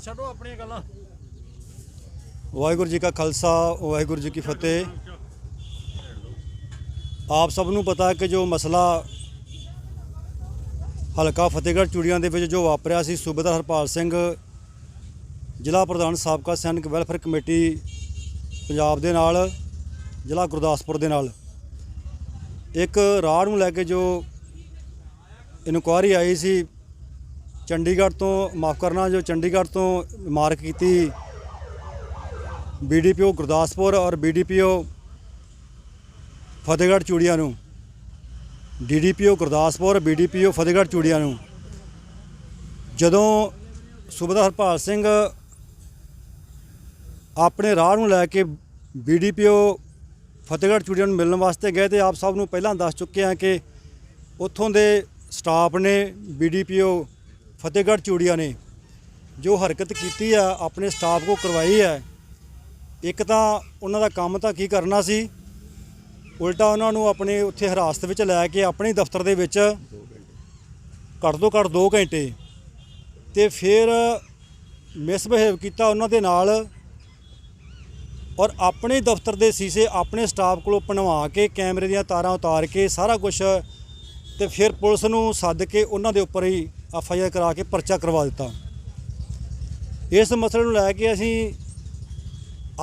ਛੱਡੋ ਆਪਣੀਆਂ ਗੱਲਾਂ। ਵਾਹਿਗੁਰੂ ਜੀ ਕਾ ਖਾਲਸਾ, ਵਾਹਿਗੁਰੂ ਜੀ ਕੀ ਫਤਿਹ। ਆਪ ਸਭ ਨੂੰ ਪਤਾ ਹੈ ਕਿ ਜੋ ਮਸਲਾ ਹਲਕਾ ਫਤਿਹਗੜ੍ਹ ਚੂੜੀਆਂ ਦੇ ਵਿੱਚ ਜੋ ਵਾਪਰਿਆ ਸੀ, ਸੂਬੇਦਾਰ ਹਰਪਾਲ ਸਿੰਘ, ਜ਼ਿਲ੍ਹਾ ਪ੍ਰਧਾਨ ਸਾਬਕਾ ਸੈਨਿਕ ਵੈਲਫੇਅਰ ਕਮੇਟੀ ਪੰਜਾਬ ਦੇ ਨਾਲ, ਜ਼ਿਲ੍ਹਾ ਗੁਰਦਾਸਪੁਰ ਦੇ ਨਾਲ। ਇੱਕ ਰਾੜ ਨੂੰ ਲੈ ਕੇ ਜੋ ਇਨਕੁਆਰੀ ਆਈ ਸੀ ਚੰਡੀਗੜ੍ਹ ਤੋਂ ਮਾਫ ਕਰਨਾ, ਜੋ ਚੰਡੀਗੜ੍ਹ ਤੋਂ ਮਾਰਕ ਕੀਤੀ ਬੀਡੀਪੀਓ ਗੁਰਦਾਸਪੁਰ ਔਰ ਬੀਡੀਪੀਓ ਫਤਿਹਗੜ੍ਹ ਚੂੜੀਆਂ ਨੂੰ। ਡੀਡੀਪੀਓ ਗੁਰਦਾਸਪੁਰ ਬੀਡੀਪੀਓ ਫਤਿਹਗੜ੍ਹ ਚੂੜੀਆਂ ਨੂੰ। ਜਦੋਂ ਸੂਬੇਦਾਰ ਹਰਪਾਲ ਸਿੰਘ ਆਪਣੇ ਰਾਹ ਨੂੰ ਲੈ ਕੇ ਬੀਡੀਪੀਓ ਫਤਿਹਗੜ੍ਹ ਚੂੜੀਆਂ ਨੂੰ ਮਿਲਣ ਵਾਸਤੇ ਗਏ ਤੇ ਆਪ ਸਭ ਨੂੰ ਪਹਿਲਾਂ ਦੱਸ ਚੁੱਕੇ ਹਾਂ ਕਿ ਉੱਥੋਂ ਦੇ ਸਟਾਫ ਨੇ ਬੀਡੀਪੀਓ ਫਤਿਹਗੜ੍ਹ ਚੂੜੀਆਂ ਨੇ, ਜੋ ਹਰਕਤ ਕੀਤੀ ਆ, ਆਪਣੇ ਸਟਾਫ ਕੋ ਕਰਵਾਈ ਹੈ ਇੱਕ ਤਾਂ ਉਹਨਾਂ ਦਾ ਕੰਮ ਤਾਂ ਕੀ ਕਰਨਾ ਸੀ? ਉਲਟਾ ਉਹਨਾਂ ਨੂੰ ਆਪਣੇ ਉੱਥੇ ਹਿਰਾਸਤ ਵਿੱਚ ਲੈ ਕੇ ਆਪਣੇ ਦਫ਼ਤਰ ਦੇ ਵਿੱਚ ਘੱਟ ਤੋਂ ਘੱਟ 2 ਘੰਟੇ ਤੇ ਫਿਰ ਮਿਸਬਿਹੇਵ ਕੀਤਾ ਉਹਨਾਂ ਦੇ ਨਾਲ ਔਰ ਆਪਣੇ ਦਫ਼ਤਰ ਦੇ ਸੀਸੇ ਆਪਣੇ ਸਟਾਫ ਕੋਲੋਂ ਪਣਵਾ ਕੇ ਕੈਮਰੇ ਦੀਆਂ ਤਾਰਾਂ ਉਤਾਰ ਕੇ ਸਾਰਾ ਕੁਝ ਤੇ ਫਿਰ ਪੁਲਿਸ ਨੂੰ ਸੱਦ ਕੇ ਉਹਨਾਂ ਦੇ ਉੱਪਰ ਹੀ ਐਫ ਆਈ ਆਰ ਕਰਾ ਕੇ ਪਰਚਾ ਕਰਵਾ ਦਿੱਤਾ। ਇਸ ਮਸਲੇ ਨੂੰ ਲੈ ਕੇ ਅਸੀਂ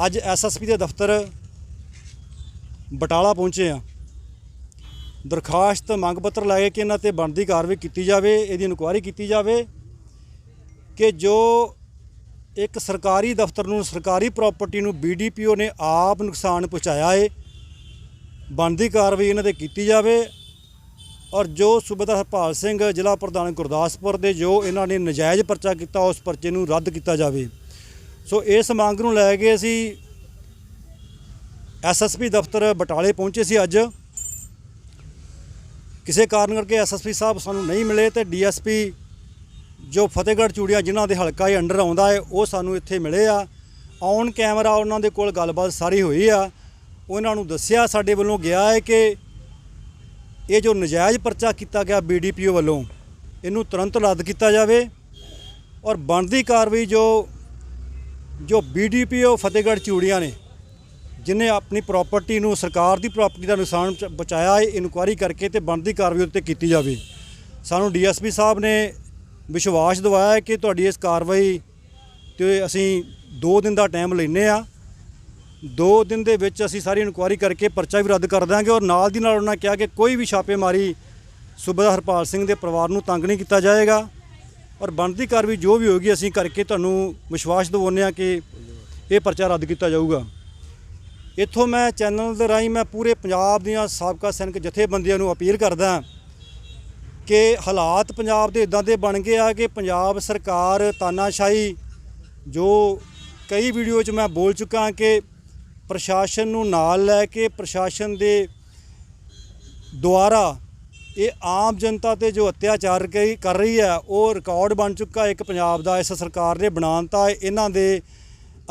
ਅੱਜ ਐਸਐਸਪੀ ਦੇ ਦਫ਼ਤਰ ਬਟਾਲਾ ਪਹੁੰਚੇ ਆ ਦਰਖਾਸਤ, ਮੰਗ ਪੱਤਰ ਲੈ ਕੇ ਕਿ ਇਹਨਾਂ ਤੇ ਬਣਦੀ ਕਾਰਵਾਈ ਕੀਤੀ ਜਾਵੇ, ਇਹਦੀ ਇਨਕੁਆਇਰੀ ਕੀਤੀ ਜਾਵੇ ਕਿ ਜੋ ਇੱਕ ਸਰਕਾਰੀ ਦਫ਼ਤਰ ਨੂੰ ਸਰਕਾਰੀ ਪ੍ਰਾਪਰਟੀ ਨੂੰ ਬੀਡੀਪੀਓ ਨੇ ਆਪ ਨੁਕਸਾਨ ਪਹੁੰਚਾਇਆ ਏ, ਬਣਦੀ ਕਾਰਵਾਈ ਇਹਨਾਂ ਤੇ ਕੀਤੀ ਜਾਵੇ। ਔਰ ਜੋ ਸੂਬੇਦਾਰ ਹਰਪਾਲ ਸਿੰਘ ਜ਼ਿਲ੍ਹਾ ਪ੍ਰਧਾਨ ਗੁਰਦਾਸਪੁਰ ਦੇ ਜੋ ਇਹਨਾਂ ਨੇ ਨਜਾਇਜ਼ ਪਰਚਾ ਕੀਤਾ, ਉਸ ਪਰਚੇ ਨੂੰ ਰੱਦ ਕੀਤਾ ਜਾਵੇ। ਸੋ ਇਸ ਮੰਗ ਨੂੰ ਲੈ ਕੇ ਅਸੀਂ ਐਸਐਸਪੀ ਦਫ਼ਤਰ ਬਟਾਲੇ ਪਹੁੰਚੇ ਸੀ ਅੱਜ। ਕਿਸੇ ਕਾਰਨ ਕਰਕੇ ਐਸਐਸਪੀ ਸਾਹਿਬ ਸਾਨੂੰ ਨਹੀਂ ਮਿਲੇ ਤੇ ਡੀਐਸਪੀ ਜੋ ਫਤਿਹਗੜ੍ਹ ਚੂੜੀਆਂ ਜਿਨ੍ਹਾਂ ਦੇ ਹਲਕਾ ਹੀ ਅੰਡਰ ਆਉਂਦਾ ਹੈ, ਉਹ ਸਾਨੂੰ ਇੱਥੇ ਮਿਲੇ ਆ। ਔਨ ਕੈਮਰਾ ਉਹਨਾਂ ਦੇ ਕੋਲ ਗੱਲਬਾਤ ਸਾਰੀ ਹੋਈ ਆ। ਉਹਨਾਂ ਨੂੰ ਦੱਸਿਆ, ਸਾਡੇ ਵੱਲੋਂ ਗਿਆ ਹੈ ਕਿ ਇਹ ਜੋ ਨਜਾਇਜ਼ ਪਰਚਾ ਕੀਤਾ ਗਿਆ ਬੀਡੀਪੀਓ ਵੱਲੋਂ, ਇਹਨੂੰ ਤੁਰੰਤ ਰੱਦ ਕੀਤਾ ਜਾਵੇ ਔਰ ਬਣਦੀ ਕਾਰਵਾਈ ਜੋ ਜੋ ਬੀਡੀਪੀਓ ਫਤਿਹਗੜ੍ਹ ਚੂੜੀਆਂ ਨੇ, ਜਿਨੇ ਆਪਣੀ ਪ੍ਰਾਪਰਟੀ ਨੂੰ, ਸਰਕਾਰ ਦੀ ਪ੍ਰਾਪਰਟੀ ਦਾ ਨੁਕਸਾਨ ਚ- ਬਚਾਇਆ ਹੈ ਇਨਕੁਆਇਰੀ ਕਰਕੇ ਤੇ ਬਣਦੀ ਕਾਰਵਾਈ ਉੱਤੇ ਕੀਤੀ ਜਾਵੇ। ਸਾਨੂੰ ਡੀਐਸਪੀ ਸਾਹਿਬ ਨੇ ਵਿਸ਼ਵਾਸ ਦਿਵਾਇਆ ਕਿ ਤੁਹਾਡੀ ਇਸ ਕਾਰਵਾਈ ਤੇ ਅਸੀਂ 2 ਦਿਨ ਦਾ ਟਾਈਮ ਲੈਨੇ ਆ 2 ਦਿਨ ਦੇ ਵਿੱਚ ਅਸੀਂ ਸਾਰੀ ਇਨਕੁਆਇਰੀ ਕਰਕੇ ਪਰਚਾ ਵੀ ਰੱਦ ਕਰ ਦਾਂਗੇ ਔਰ ਨਾਲ ਦੀ ਨਾਲ ਉਹਨਾਂ ਕਿਹਾ ਕਿ ਕੋਈ ਵੀ ਛਾਪੇਮਾਰੀ ਸੂਬੇਦਾਰ ਹਰਪਾਲ ਸਿੰਘ ਦੇ ਪਰਿਵਾਰ ਨੂੰ ਤੰਗ ਨਹੀਂ ਕੀਤਾ ਜਾਏਗਾ ਔਰ ਬਣਦੀ ਕਾਰਵਾਈ ਜੋ ਵੀ ਹੋਗੀ ਅਸੀਂ ਕਰਕੇ ਤੁਹਾਨੂੰ ਵਿਸ਼ਵਾਸ ਦਿਵਾਉਂਦੇ ਆ ਕਿ ਇਹ ਪਰਚਾ ਰੱਦ ਕੀਤਾ ਜਾਊਗਾ। ਇੱਥੋਂ ਮੈਂ ਚੈਨਲ ਦੇ ਰਾਹੀਂ ਮੈਂ ਪੂਰੇ ਪੰਜਾਬ ਦੀਆਂ ਸਾਬਕਾ ਸੈਨਿਕ ਜਥੇਬੰਦੀਆਂ ਨੂੰ ਅਪੀਲ ਕਰਦਾ ਕਿ ਹਾਲਾਤ ਪੰਜਾਬ ਦੇ ਇਦਾਂ ਦੇ ਬਣ ਗਏ ਆ ਕਿ ਪੰਜਾਬ ਸਰਕਾਰ ਤਾਨਾਸ਼ਾਹੀ ਜੋ ਕਈ ਵੀਡੀਓ 'ਚ ਮੈਂ ਬੋਲ ਚੁੱਕਾ ਕਿ ਪ੍ਰਸ਼ਾਸਨ ਨੂੰ ਨਾਲ ਲੈ ਕੇ ਪ੍ਰਸ਼ਾਸਨ ਦੇ ਦੁਆਰਾ ਇਹ ਆਮ ਜਨਤਾ ਤੇ ਜੋ ਅਤਿਆਚਾਰ ਕਈ ਕਰ ਰਹੀ ਹੈ, ਉਹ ਰਿਕਾਰਡ ਬਣ ਚੁੱਕਾ ਇੱਕ ਪੰਜਾਬ ਦਾ ਇਸ ਸਰਕਾਰ ਨੇ ਬਣਾਉਣਤਾ ਇਹਨਾਂ ਦੇ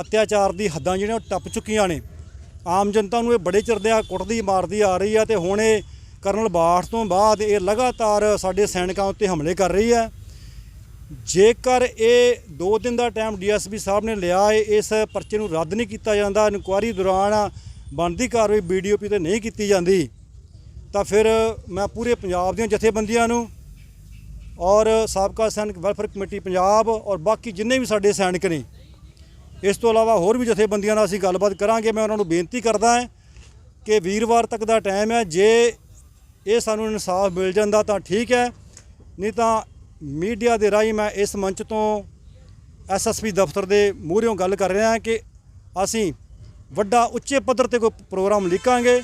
ਅਤਿਆਚਾਰ ਦੀ ਹੱਦਾਂ ਜਿਹੜੀਆਂ ਉਹ ਟੱਪ ਚੁੱਕੀਆਂ ਨੇ। ਆਮ ਜਨਤਾ ਨੂੰ ਇਹ ਬੜੇ ਚਿਰ ਆ ਕੁੱਟਦੀ ਮਾਰਦੀ ਆ ਰਹੀ ਆ ਤੇ ਹੁਣ ਇਹ ਕਰਨਲ ਬਾਠ ਤੋਂ ਬਾਅਦ ਇਹ ਲਗਾਤਾਰ ਸਾਡੇ ਸੈਨਿਕਾਂ ਉੱਤੇ ਹਮਲੇ ਕਰ ਰਹੀ ਹੈ। ਜੇਕਰ ਇਹ 2 ਦਿਨ ਦਾ ਟਾਈਮ ਡੀਐਸਪੀ ਸਾਹਿਬ ਨੇ ਲਿਆ ਹੈ, ਇਸ ਪਰਚੇ ਨੂੰ ਰੱਦ ਨਹੀਂ ਕੀਤਾ ਜਾਂਦਾ ਇਨਕੁਆਇਰੀ ਦੌਰਾਨ ਬਣਦੀ ਕਾਰਵਾਈ ਬੀਡੀਓਪੀ ਤੇ ਨਹੀਂ ਕੀਤੀ ਜਾਂਦੀ, ਤਾਂ ਫਿਰ ਮੈਂ ਪੂਰੇ ਪੰਜਾਬ ਦੀਆਂ ਜਥੇਬੰਦੀਆਂ ਨੂੰ ਔਰ ਸਾਬਕਾ ਸੈਨਿਕ ਵੈਲਫੇਅਰ ਕਮੇਟੀ ਪੰਜਾਬ ਔਰ ਬਾਕੀ ਜਿੰਨੇ ਵੀ ਸਾਡੇ ਸੈਨਿਕ ਨੇ, ਇਸ ਤੋਂ ਇਲਾਵਾ ਹੋਰ ਵੀ ਜਥੇਬੰਦੀਆਂ ਨਾਲ ਅਸੀਂ ਗੱਲਬਾਤ ਕਰਾਂਗੇ। ਮੈਂ ਉਹਨਾਂ ਨੂੰ ਬੇਨਤੀ ਕਰਦਾ ਹਾਂ ਕਿ ਵੀਰਵਾਰ ਤੱਕ ਦਾ ਟਾਈਮ ਹੈ, ਜੇ ਇਹ ਸਾਨੂੰ ਇਨਸਾਫ ਮਿਲ ਜਾਂਦਾ ਤਾਂ ਠੀਕ ਹੈ, ਨਹੀਂ ਤਾਂ ਮੀਡੀਆ ਦੇ ਰਾਹੀਂ ਮੈਂ ਇਸ ਮੰਚ ਤੋਂ ਐਸਐਸਪੀ ਦਫ਼ਤਰ ਦੇ ਮੂਹਰਿਓਂ ਗੱਲ ਕਰ ਰਿਹਾ ਹਾਂ ਕਿ ਅਸੀਂ ਵੱਡਾ ਉੱਚੇ ਪੱਧਰ ਤੇ ਕੋਈ ਪ੍ਰੋਗਰਾਮ ਲਿਖਾਂਗੇ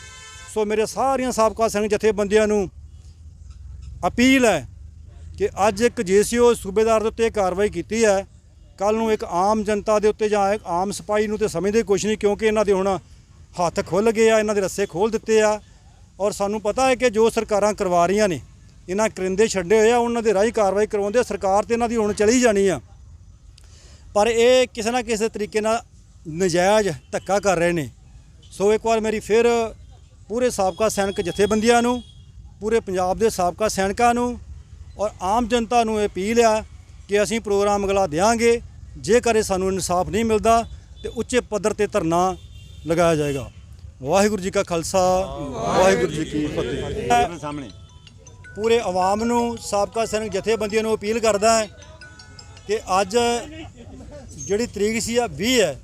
ਸੋ ਮੇਰੇ ਸਾਰੀਆਂ ਸਾਬਕਾ ਸੰਘ ਜਥੇਬੰਦੀਆਂ ਨੂੰ ਅਪੀਲ ਹੈ ਕਿ ਅੱਜ ਇੱਕ ਜੀਸੀਓ ਸੂਬੇਦਾਰ ਦੇ ਉੱਤੇ ਕਾਰਵਾਈ ਕੀਤੀ ਹੈ। ਕੱਲ ਨੂੰ ਇੱਕ ਆਮ ਜਨਤਾ ਦੇ ਉੱਤੇ ਜਾਂ ਆਮ ਸਿਪਾਹੀ ਨੂੰ ਤੇ ਸਮਝਦੇ ਕੁਛ ਨਹੀਂ ਕਿਉਂਕਿ ਇਹਨਾਂ ਦੇ ਹੁਣ ਹੱਥ ਖੁੱਲ ਗਏ ਆ, ਇਹਨਾਂ ਦੇ ਰੱਸੇ ਖੋਲ ਦਿੱਤੇ ਆ। ਔਰ ਸਾਨੂੰ ਪਤਾ ਹੈ ਕਿ ਜੋ ਸਰਕਾਰਾਂ ਕਰਵਾ ਰਹੀਆਂ ਨੇ ਇਹਨਾਂ ਕਰਿੰਦੇ ਛੱਡੇ ਹੋਏ ਆ ਉਹਨਾਂ ਦੇ ਰਾਹੀਂ ਕਾਰਵਾਈ ਕਰਵਾਉਂਦੇ ਆ, ਸਰਕਾਰ ਤੇ ਇਹਨਾਂ ਦੀ ਹੁਣ ਚਲੀ ਜਾਣੀ ਆ। ਪਰ ਇਹ ਕਿਸੇ ਨਾ ਕਿਸੇ ਤਰੀਕੇ ਨਾਲ ਨਜਾਇਜ਼ ਧੱਕਾ ਕਰ ਰਹੇ ਨੇ। ਸੋ ਇੱਕ ਵਾਰ ਮੇਰੀ ਫਿਰ ਪੂਰੇ ਸਾਬਕਾ ਸੈਨਿਕ ਜਥੇਬੰਦੀਆਂ ਨੂੰ ਪੂਰੇ ਪੰਜਾਬ ਦੇ ਸਾਬਕਾ ਸੈਨਿਕਾਂ ਨੂੰ ਔਰ ਆਮ ਜਨਤਾ ਨੂੰ ਇਹ ਅਪੀਲ ਆ ਕਿ ਅਸੀਂ ਪ੍ਰੋਗਰਾਮ ਅਗਲਾ ਦੇਵਾਂਗੇ ਜੇਕਰ ਇਹ ਸਾਨੂੰ ਇਨਸਾਫ ਨਹੀਂ ਮਿਲਦਾ ਤੇ ਉੱਚੇ ਪੱਧਰ ਤੇ ਧਰਨਾ ਲਗਾਇਆ ਜਾਏਗਾ। ਵਾਹਿਗੁਰੂ ਜੀ ਕਾ ਖਾਲਸਾ ਵਾਹਿਗੁਰੂ ਜੀ ਕੀ ਫਤਿਹ। ਸਾਹਮਣੇ। ਪੂਰੇ ਆਵਾਮ ਨੂੰ, ਸਾਬਕਾ ਸੈਨਿਕ ਜਥੇਬੰਦੀਆਂ ਨੂੰ ਅਪੀਲ ਕਰਦਾ ਹੈ ਕਿ ਅੱਜ ਜਿਹੜੀ ਤਰੀਕ ਸੀ ਆ 20 ਹੈ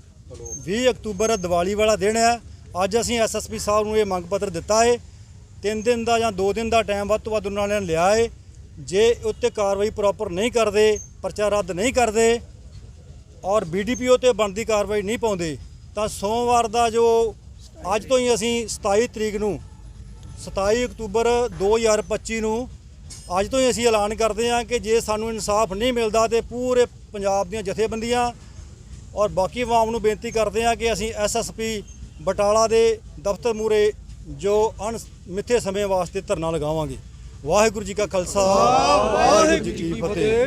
20 ਅਕਤੂਬਰ ਦੀਵਾਲੀ ਵਾਲਾ ਦਿਨ ਹੈ। ਅੱਜ ਅਸੀਂ ਐਸਐਸਪੀ ਸਾਹਿਬ ਨੂੰ ਇਹ ਮੰਗ ਪੱਤਰ ਦਿੱਤਾ ਹੈ। ਤਿੰਨ ਦਿਨ ਦਾ ਜਾਂ ਦੋ ਦਿਨ ਦਾ ਟਾਈਮ ਵੱਧ ਤੋਂ ਵੱਧ ਉਹਨਾਂ ਨੇ ਲਿਆ ਹੈ। ਜੇ ਉੱਤੇ ਕਾਰਵਾਈ ਪ੍ਰੋਪਰ ਨਹੀਂ ਕਰਦੇ, ਪਰਚਾ ਰੱਦ ਨਹੀਂ ਕਰਦੇ ਔਰ ਬੀਡੀਪੀਓ ਤੇ ਬਣਦੀ ਕਾਰਵਾਈ ਨਹੀਂ ਪਾਉਂਦੇ, ਤਾਂ ਸੋਮਵਾਰ ਦਾ ਜੋ ਅੱਜ ਤੋਂ ਹੀ ਅਸੀਂ 27 ਤਰੀਕ ਨੂੰ 27 ਅਕਤੂਬਰ 2025 ਨੂੰ ਅੱਜ ਤੋਂ ਹੀ ਅਸੀਂ ਐਲਾਨ ਕਰਦੇ ਹਾਂ ਕਿ ਜੇ ਸਾਨੂੰ ਇਨਸਾਫ ਨਹੀਂ ਮਿਲਦਾ ਤੇ ਪੂਰੇ ਪੰਜਾਬ ਦੀਆਂ ਜਥੇਬੰਦੀਆਂ ਔਰ ਬਾਕੀ ਆਵਾਮ ਨੂੰ ਬੇਨਤੀ ਕਰਦੇ ਹਾਂ ਕਿ ਅਸੀਂ ਐਸਐਸਪੀ ਬਟਾਲਾ ਦੇ ਦਫ਼ਤਰ ਮੂਰੇ ਜੋ ਅਣ ਮਿੱਥੇ ਸਮੇਂ ਵਾਸਤੇ ਧਰਨਾ ਲਗਾਵਾਂਗੇ। ਵਾਹਿਗੁਰੂ ਜੀ ਕਾ ਖਾਲਸਾ, ਵਾਹਿਗੁਰੂ ਜੀ ਕੀ ਫਤਿਹ।